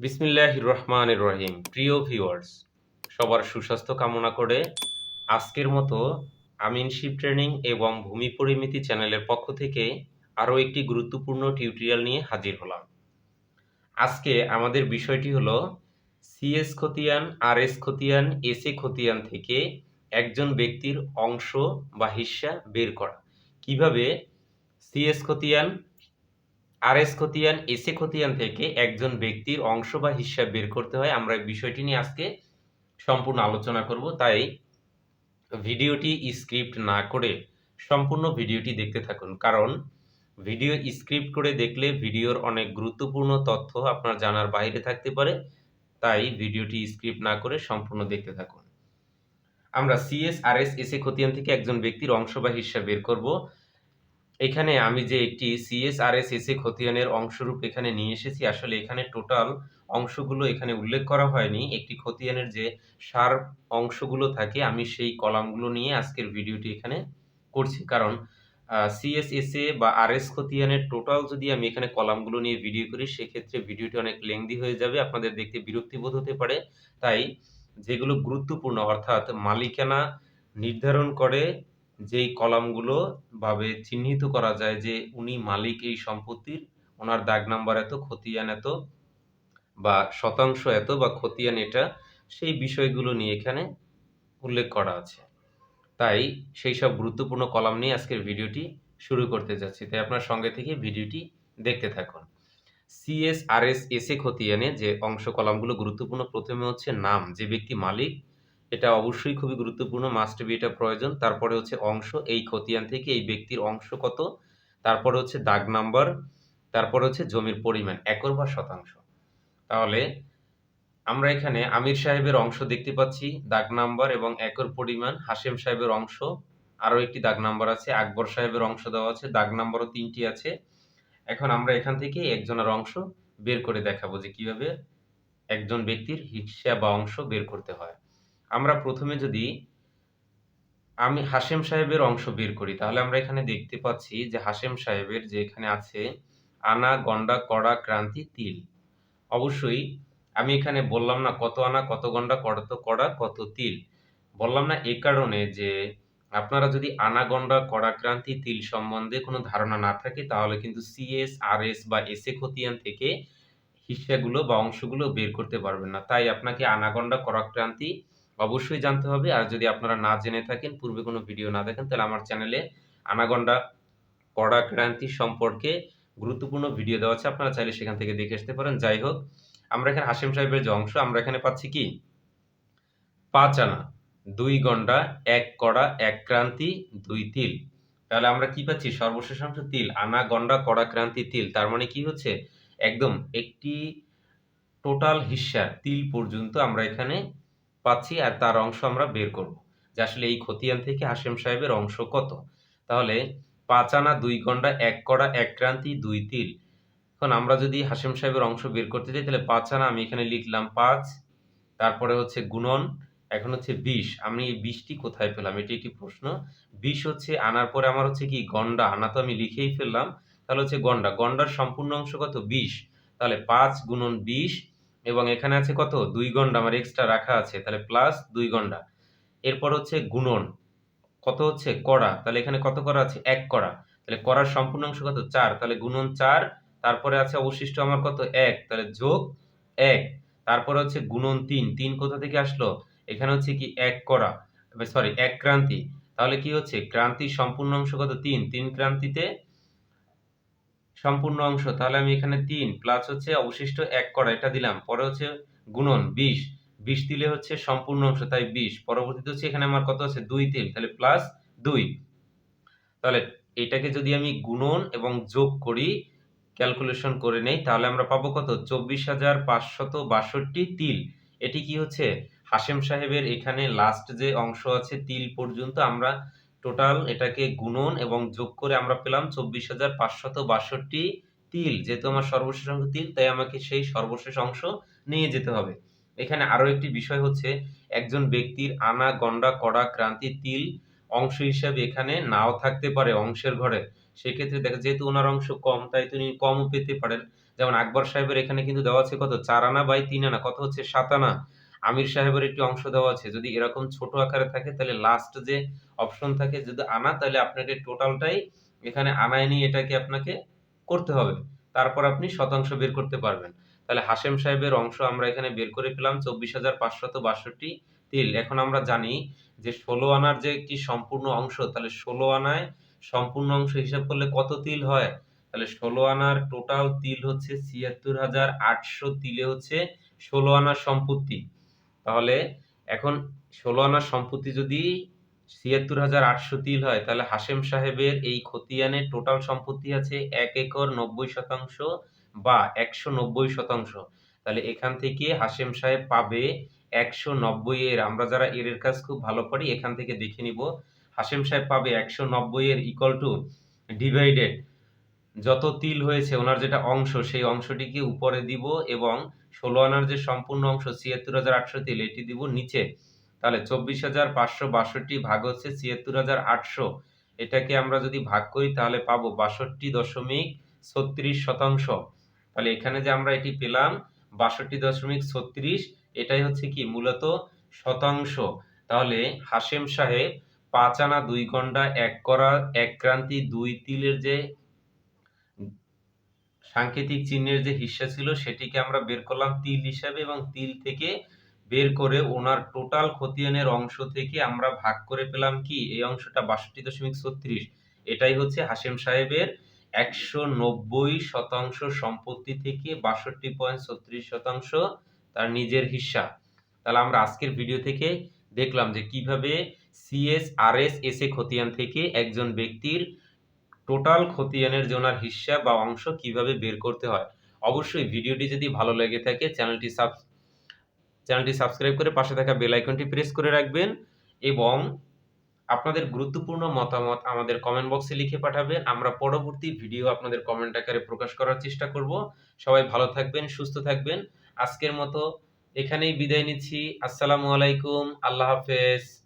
বিসমিল্লাহ রহমান রহিম। প্রিয় ভিউয়ার্স সবার সুস্বাস্থ্য কামনা করে আজকের মতো আমিনশিপ ট্রেনিং এবং ভূমি পরিমিতি চ্যানেলের পক্ষ থেকে আরও একটি গুরুত্বপূর্ণ টিউটোরিয়াল নিয়ে হাজির হলাম। আজকে আমাদের বিষয়টি হলো সিএস খতিয়ান আর এস খতিয়ান এস এ খতিয়ান থেকে একজন ব্যক্তির অংশ বা হিস্যা বের করা। কীভাবে সিএস খতিয়ান আর এস খতিয়ান এস খতিয়ান থেকে একজন ব্যক্তির অংশ বা হিসাব বের করতে হয়। আমরা বিষয়টি নিয়ে আজকে সম্পূর্ণ আলোচনা করব। তাই ভিডিওটি স্ক্রিপ্ট না করে সম্পূর্ণ ভিডিওটি দেখতে থাকুন। কারণ ভিডিও স্ক্রিপ্ট করে দেখলে ভিডিওর অনেক গুরুত্বপূর্ণ তথ্য আপনার জানার বাইরে থাকতে পারে। তাই ভিডিওটি স্ক্রিপ্ট না করে সম্পূর্ণ দেখতে থাকুন। আমরা সিএস আর এস এস খতিয়ান থেকে একজন ব্যক্তির অংশ বা হিসাব বের করব। এখানে আমি যে একটি সিএসআরএস এসএ খতিয়ানের অংশরূপ এখানে নিয়ে এসেছি, আসলে এখানে টোটাল অংশগুলো এখানে উল্লেখ করা হয়নি। একটি খতিয়ানের যে সার অংশগুলো থাকে, আমি সেই কলামগুলো নিয়ে আজকের ভিডিওটি এখানে করছি। কারণ সিএসএসএ বা আরএস খতিয়ানের টোটাল যদি আমি এখানে কলামগুলো নিয়ে ভিডিও করি, সেক্ষেত্রে ভিডিওটি অনেক লেংদি হয়ে যাবে, আপনাদের দেখতে বিরক্তিবোধ হতে পারে। তাই যেগুলো গুরুত্বপূর্ণ, অর্থাৎ মালিকানা নির্ধারণ করে যেই কলামগুলো ভাবে চিহ্নিত করা যায় যে উনি মালিক এই সম্পত্তির, ওনার দাগ নাম্বার এত, খতিয়ান এত বা শতাংশ এত বা খতিয়ান এটা, সেই বিষয়গুলো নিয়ে এখানে উল্লেখ করা আছে। তাই সেই সব গুরুত্বপূর্ণ কলাম নিয়ে আজকের ভিডিওটি শুরু করতে যাচ্ছি। তাই আপনার সঙ্গে থেকে ভিডিওটি দেখতে থাকুন। CS R S S A খতিয়ানে যে অংশ কলামগুলো গুরুত্বপূর্ণ, প্রথমে হচ্ছে নাম। যে ব্যক্তি মালিক এটা অবশ্যই খুবই গুরুত্বপূর্ণ মাস্ট বি এটা প্রয়োজন। তারপরে হচ্ছে অংশ, এই খতিয়ান থেকে এই ব্যক্তির অংশ কত? তারপরে হচ্ছে দাগ নাম্বার, তারপরে হচ্ছে জমির পরিমাণ, একর বা শতাংশ। তাহলে আমরা এখানে আমির সাহেবের অংশ দেখতে পাচ্ছি, দাগ নাম্বার এবং একর পরিমাণ, হাশেম সাহেবের অংশ, আরও একটি দাগ নাম্বার আছে, আকবর সাহেবের অংশ দেওয়া আছে, দাগ নাম্বারও তিনটি আছে। এখন আমরা এখান থেকে একজনের অংশ বের করে দেখাবো যে কীভাবে একজন ব্যক্তির হিসাব বা অংশ বের করতে হয়। আমরা প্রথমে যদি আমি হাশেম সাহেবের অংশ বের করি, তাহলে আমরা এখানে দেখতে পাচ্ছি যে হাশেম সাহেবের যে এখানে আছে, আনা, গন্ডা, কড়া, ক্রান্তি, তিল। অবশ্যই আমি এখানে বললাম না কত আনা, কত গন্ডা, কত কড়া, কত তিল। বললাম না এ কারণে যে আপনারা যদি আনা, গন্ডা, কড়া, ক্রান্তি, তিল সম্বন্ধে কোনো ধারণা না থাকে, তাহলে কিন্তু সিএস আর এস বা এস এ খতিয়ান থেকে হিস্সাগুলো বা অংশগুলো বের করতে পারবেন না। তাই আপনাকে আনাগন্ডা করাক্রান্তি অবশ্যই জানতে হবে। আর যদি আপনারা না জেনে থাকেন, পূর্বে কোনো ভিডিও না দেখেন, তাহলে আমার চ্যানেলে আনাগন্ডা কড়াক্রান্তি সম্পর্কে গুরুত্বপূর্ণ ভিডিও দেওয়া আছে। আপনারা চাইলে সেখান থেকে দেখে আসতে পারেন। যাই হোক, আমরা এখানে হাসিম সাহেবের যে অংশ, আমরা এখানে পাচ্ছি কি? পাঁচ আনা, দুই গন্ডা, এক কড়া, এক ক্রান্তি, দুই তিল। তাহলে আমরা কি পাচ্ছি? সর্বশেষ অংশ তিল, আনা, গন্ডা, কড়া, ক্রান্তি, তিল। তার মানে কি হচ্ছে? একদম একটি টোটাল হিস্সা তিল পর্যন্ত আমরা এখানে পাচ্ছি আর তার অংশ আমরা বের করব। যে আসলে এই খতিয়ান থেকে হাসেম সাহেবের অংশ কত? তাহলে পাঁচ আনা দুই গন্ডা, এক কড়া, এক ক্রান্তি, দুই তিল। এখন আমরা যদি হাসেম সাহেবের অংশ বের করতে চাই তাহলে পাঁচ আনা আমি এখানে লিখলাম পাঁচ, তারপরে হচ্ছে গুণন, এখন হচ্ছে বিশ। আমি এই বিশটি কোথায় পেলাম? এটি একটি প্রশ্ন। বিশ হচ্ছে আনার পরে আমার হচ্ছে কি গন্ডা? আনা তো আমি লিখেই ফেললাম। তাহলে হচ্ছে গন্ডা। গন্ডার সম্পূর্ণ অংশ কত? বিশ। তাহলে পাঁচ গুণন বিশ এবং এখানে আছে কত? দুই গন্ডা, আমার এক্সট্রা রাখা আছে, তাহলে প্লাস দুই গন্ডা। এরপর হচ্ছে গুণন, কত হচ্ছে? কড়া, তাহলে এখানে কত করা আছে? এক কড়া। তাহলে করার সম্পূর্ণ অংশ কত? চার। তাহলে গুণন চার, তারপরে আছে অবশিষ্ট আমার কত? এক। তাহলে যোগ এক। তারপরে হচ্ছে গুণন তিন। তিন কোথা থেকে আসলো? এখানে হচ্ছে কি এক করা সরি এক ক্রান্তি। তাহলে কি হচ্ছে? ক্রান্তির সম্পূর্ণ অংশ কত? তিন। তিন ক্রান্তিতে সম্পূর্ণ অংশ। তাহলে আমি এখানে তিন প্লাস হচ্ছে অবশিষ্ট এক করা, এটা দিলাম। পরে হচ্ছে গুণন, বিশ। বিশ দিলে হচ্ছে সম্পূর্ণ অংশ, তাই বিশ। পরবর্তীতে হচ্ছে এখানে আমার কত আছে? দুই তিল তাহলে প্লাস দুই। তাহলে এটাকে যদি আমি গুণন এবং যোগ করি ক্যালকুলেশন করে নেই, তাহলে আমরা পাবো কত? চব্বিশ হাজার পাঁচশত বাষট্টি তিল। এটি কি হচ্ছে? হাশেম সাহেবের এখানে লাস্ট যে অংশ আছে তিল পর্যন্ত আমরা টোটাল এটাকে গুণন এবং যোগ করে আমরা পেলাম চব্বিশ হাজার পাঁচশত বাষট্টি তিল। যেহেতু আমার সর্বশেষ অংশ তিল, তাই আমাকে সেই সর্বশেষ অংশ নিয়ে যেতে হবে। এখানে আরও একটি বিষয় হচ্ছে, একজন ব্যক্তির আনা, গন্ডা, কড়া, ক্রান্তি, তিল অংশ হিসাবে এখানে নাও থাকতে পারে অংশের ঘরে। সেক্ষেত্রে দেখা, যেহেতু ওনার অংশ কম, তাই তিনি কমও পেতে পারেন। যেমন আকবর সাহেবের এখানে কিন্তু দেওয়া আছে কত? চার আনা বাই তিন আনা, কত হচ্ছে? সাত আনা। আমির সাহেবের একটি অংশ দেওয়া আছে। যদি এরকম ছোট আকারে থাকে, তাহলে লাস্ট যে অপশন থাকে, যদি আনা, তাহলে আপনাকে টোটালটাই এখানে আনায় নিয়ে এটাকে আপনাকে করতে হবে। তারপর আপনি শতাংশ বের করতে পারবেন। তাহলে হাশেম সাহেবের অংশ আমরা এখানে বের করে পেলাম, চব্বিশ হাজার পাঁচশত বাষট্টি তিল। এখন আমরা জানি যে ষোলো আনার যে একটি সম্পূর্ণ অংশ, তাহলে ষোলো আনায় সম্পূর্ণ অংশ হিসাব করলে কত তিল হয়? তাহলে ষোলো আনার টোটাল তিল হচ্ছে ছিয়াত্তর হাজার আটশো তিলে হচ্ছে ষোলো আনার সম্পত্তি। তাহলে এখন ষোলো আনার সম্পত্তি যদি ছিয়াত্তর হাজার আটশো তিল হয়, তাহলে হাশেম সাহেবের এই খতিয়ানে টোটাল সম্পত্তি আছে এক একর নব্বই শতাংশ বা একশো নব্বই শতাংশ। তাহলে এখান থেকে হাশেম সাহেব পাবে একশো নব্বই এর। আমরা যারা এর এর কাজ খুব ভালো পারি, এখান থেকে দেখে নিব। হাশেম সাহেব পাবে একশো নব্বই এর ইকুয়াল টু ডিভাইডেড যত তিল হয়েছে ওনার যেটা অংশ, সেই অংশটিকে উপরে দিব এবং ষোলো আনার যে সম্পূর্ণ অংশ, ছিয়াত্তর হাজার আটশো তিল, এটি দিব নিচে। তাহলে চব্বিশ হাজার পাঁচশো বাষট্টি ভাগ হচ্ছে ছিয়াত্তর হাজার আটশো। এটাকে আমরা যদি ভাগ করি, তাহলে পাবো বাষট্টি দশমিক ছত্রিশ শতাংশ। তাহলে এখানে যে আমরা এটি পেলাম, বাষট্টি দশমিক ছত্রিশ, এটাই হচ্ছে কি মূলত শতাংশ। তাহলে হাশেম সাহেব পাঁচ আনা দুই ঘণ্টা এক করা, এক ক্রান্তি দুই তিলের যে সাংকেতিক চিহ্নের যে হিস্সা ছিল, সেটিকে আমরা বের করলাম তিল হিসাবে এবং তিল থেকে বের করে ওনার টোটাল খতিয়ানের অংশ থেকে আমরা ভাগ করে পেলাম কি? এই অংশটা বাষট্টি দশমিক ছত্রিশ। এটাই হচ্ছে হাশেম সাহেবের একশো নব্বই শতাংশ সম্পত্তি থেকে বাষট্টি পয়েন্ট ছত্রিশ শতাংশ তার নিজের হিস্সা। তাহলে আমরা আজকের ভিডিও থেকে দেখলাম যে কীভাবে সিএস আর এস এস খতিয়ান থেকে একজন ব্যক্তির টোটাল খতিয়ানের যে ওনার হিস্সা বা অংশ কীভাবে বের করতে হয়? অবশ্যই ভিডিওটি যদি ভালো লেগে থাকে, চ্যানেলটি সাব, চ্যানেলটি সাবস্ক্রাইব করে পাশে থাকা বেল আইকনটি প্রেস করে রাখবেন এবং আপনাদের গুরুত্বপূর্ণ মতামত আমাদের কমেন্ট বক্সে লিখে পাঠাবেন। আমরা পরবর্তী ভিডিও আপনাদের কমেন্ট আকারে প্রকাশ করার চেষ্টা করব। সবাই ভালো থাকবেন, সুস্থ থাকবেন। আজকের মতো এখানেই বিদায় নিচ্ছি। আসসালামু আলাইকুম। আল্লাহ হাফেজ।